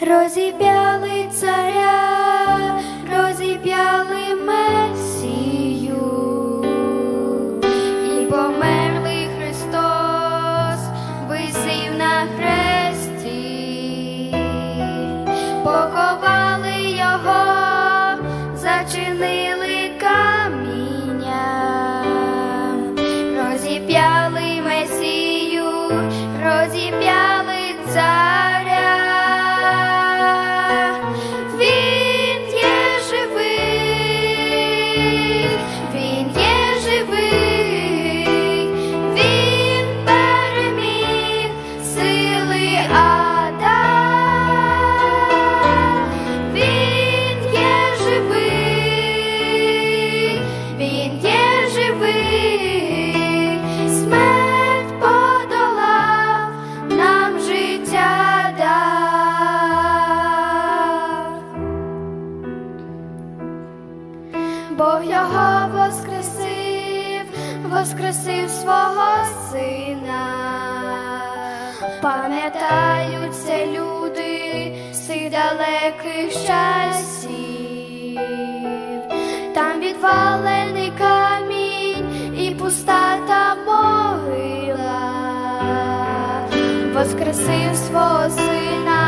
розіп'яли царя, розіп'яли Месію, і померлий Христос висів на хресті, поховали Бог його воскресив, воскресив свого сина. Пам'ятаються люди з далеких часів, там відвалений камінь і пуста та могила, воскресив свого сина,